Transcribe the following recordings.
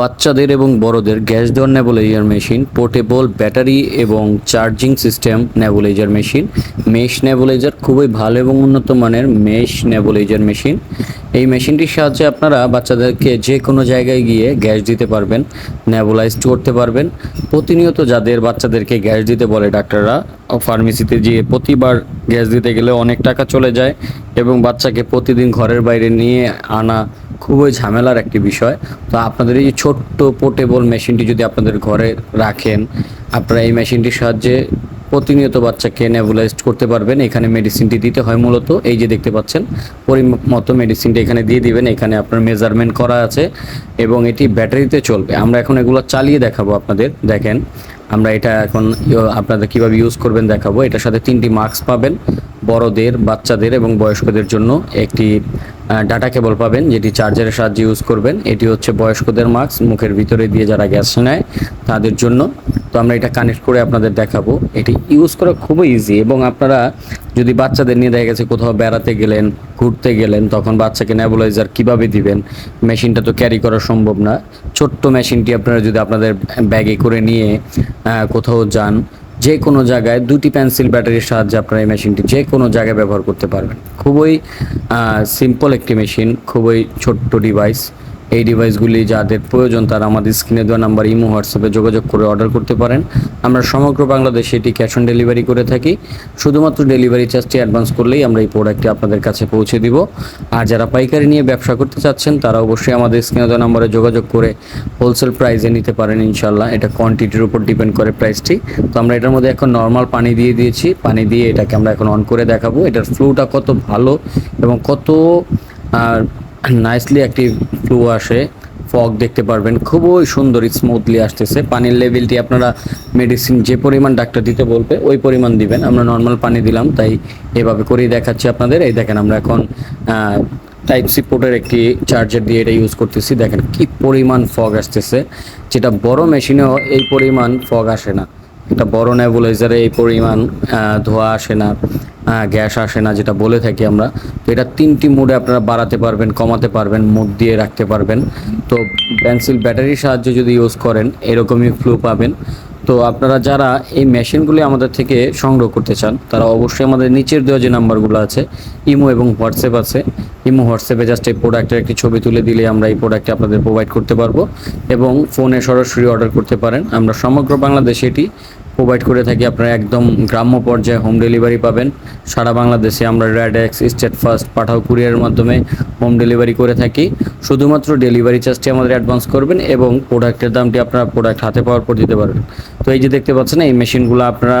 বাচ্চাদের এবং বড়দের গ্যাস দেওয়ার নেবুলাইজার মেশিন, পোর্টেবল ব্যাটারি এবং charging system nebuliser machine. Mesh nebuliser খুবই ভালো এবং উন্নত মানের মেশ নেবুলাইজার মেশিন। এই মেশিনটির সাহায্যে আপনারা বাচ্চাদেরকে যে কোনো জায়গায় গিয়ে গ্যাস দিতে পারবেন নেবুলাইজড করতে পারবেন। প্রতিনিয়ত যাদের বাচ্চাদেরকে গ্যাস দিতে বলে ডাক্তাররা ফার্মেসিতে গিয়ে প্রতিবার গ্যাস দিতে গেলে অনেক টাকা চলে যায় এবং বাচ্চাকে প্রতিদিন ঘরের বাইরে নিয়ে আনা খুবই ঝামেলার একটি বিষয়। তো আপনাদের এই ছোট্ট পোর্টেবল মেশিনটি যদি আপনাদের ঘরে রাখেন, আপনারা এই মেশিনটির সাহায্যে প্রতিনিয়ত বাচ্চাকে নেবুলাইজড করতে পারবেন। এখানে মেডিসিনটি দিতে হয় মূলত। এই যে দেখতে পাচ্ছেন, পরিমতো মেডিসিনটি এখানে দিয়ে দিবেন। এখানে আপনার মেজারমেন্ট করা আছে এবং এটি ব্যাটারিতে চলবে। আমরা এখন এগুলো চালিয়ে দেখাবো আপনাদের। দেখেন, আমরা এটা এখন, আপনাদের কীভাবে ইউজ করবেন দেখাবো। এটার সাথে তিনটি মাস্ক পাবেন। বড়দের, বাচ্চাদের এবং বয়স্কদের জন্য একটি ডাটা কেবল পাবেন যেটি চার্জারের সাহায্যে ইউজ করবেন। এটি হচ্ছে বয়স্কদের মাস্ক, মুখের ভিতরে দিয়ে যারা গ্যাস নেয় তাদের জন্য। তো আমরা এটা কানেক্ট করে আপনাদের দেখাবো। এটি ইউজ করা খুবই ইজি এবং আপনারা যদি বাচ্চাদের নিয়ে দেখা গেছে কোথাও বেড়াতে গেলেন, ঘুরতে গেলেন, তখন বাচ্চাকে নেবুলাইজার কীভাবে দিবেন? মেশিনটা তো ক্যারি করা সম্ভব না। ছোট্ট মেশিনটি আপনারা যদি আপনাদের ব্যাগে করে নিয়ে কোথাও যান যে কোনো জায়গায় দুটি পেন্সিল ব্যাটারির সাহায্যে আপনারা এই মেশিনটি যে কোনো জায়গায় ব্যবহার করতে পারবেন। খুবই সিম্পল একটি মেশিন খুবই ছোট্ট ডিভাইস এই ডিভাইসগুলি যাদের প্রয়োজন, তারা আমাদের স্ক্রিনে দেওয়া নাম্বার ইমো হোয়াটসঅ্যাপে যোগাযোগ করে অর্ডার করতে পারেন। আমরা সমগ্র বাংলাদেশে এটি ক্যাশ অন ডেলিভারি করে থাকি। শুধুমাত্র ডেলিভারি চার্জটি অ্যাডভান্স করলেই আমরা এই প্রোডাক্টটি আপনাদের কাছে পৌঁছে দিব। আর যারা পাইকারি নিয়ে ব্যবসা করতে চাচ্ছেন, তারা অবশ্যই আমাদের স্ক্রিনে দেওয়া নাম্বারে যোগাযোগ করে হোলসেল প্রাইসে নিতে পারেন ইনশাল্লাহ এটা কোয়ান্টিটির উপর ডিপেন্ড করে প্রাইসটি তো আমরা এটার মধ্যে এখন নর্মাল পানি দিয়ে দিয়েছি। পানি দিয়ে এটাকে আমরা এখন অন করে দেখাবো। এটার ফ্লুটা কত ভালো এবং কত নাইসলি একটি ফ্লু আসে ফগ দেখতে পারবেন, খুবই সুন্দর স্মুথলি আসতেছে। পানির লেভেলটি আপনারা মেডিসিন যে পরিমাণ ডাক্তার দিতে বলবে, ওই পরিমাণ দিবেন। আমরা নর্মাল পানি দিলাম, তাই এভাবে করেই দেখাচ্ছি আপনাদের। এই দেখেন, আমরা এখন টাইপ সি পোর্টের একটি চার্জার দিয়ে এটা ইউজ করতেছি। দেখেন, কি পরিমাণ ফগ আসতেছে। যেটা বড় মেশিনেও এই পরিমাণ ফগ আসে না। একটা বড় নেবুলাইজারে এই পরিমাণ ধোঁয়া আসে না। গ্যাস আসে না যেটা বলে থাকি আমরা। তো এটা তিনটি মুডে আপনারা বাড়াতে পারবেন, কমাতে পারবেন, মুড দিয়ে রাখতে পারবেন। তো পেন্সিল ব্যাটারির সাহায্যে যদি ইউজ করেন, এরকমই ফ্লু পাবেন। তো আপনারা যারা এই মেশিনগুলি আমাদের থেকে সংগ্রহ করতে চান, তারা অবশ্যই আমাদের নিচের দেওয়া যে নাম্বারগুলো আছে, ইমো এবং হোয়াটসঅ্যাপ আছে। ইমো, হোয়াটসঅ্যাপে জাস্ট এই প্রোডাক্টের একটি ছবি তুলে দিলে আমরা এই প্রোডাক্টটি আপনাদের প্রোভাইড করতে পারব এবং ফোনে সরাসরি অর্ডার করতে পারেন। আমরা সমগ্র বাংলাদেশে এটি প্রোভাইড করে থাকি, আপনারা একদম গ্রাম্য পর্যায়ে হোম ডেলিভারি পাবেন। সারা বাংলাদেশে আমরা RedX Steadfast Pathao কুরিয়ারের মাধ্যমে হোম ডেলিভারি করে থাকি। শুধুমাত্র ডেলিভারি চার্জটি আমাদের অ্যাডভান্স করবেন এবং প্রোডাক্টের দামটি আপনারা প্রোডাক্ট হাতে পাওয়ার পর দিতে পারবেন। তো এই যে দেখতে পাচ্ছেন, এই মেশিনগুলো আপনারা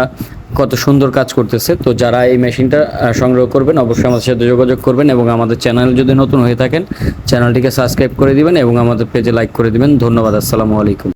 কত সুন্দর কাজ করতেছে। তো যারা এই মেশিনটা সংগ্রহ করবেন, অবশ্যই আমাদের সাথে যোগাযোগ করবেন এবং আমাদের চ্যানেল যদি নতুন হয়ে থাকেন চ্যানেলটিকে সাবস্ক্রাইব করে দিবেন এবং আমাদের পেজে লাইক করে দিবেন। ধন্যবাদ, আসসালামু আলাইকুম।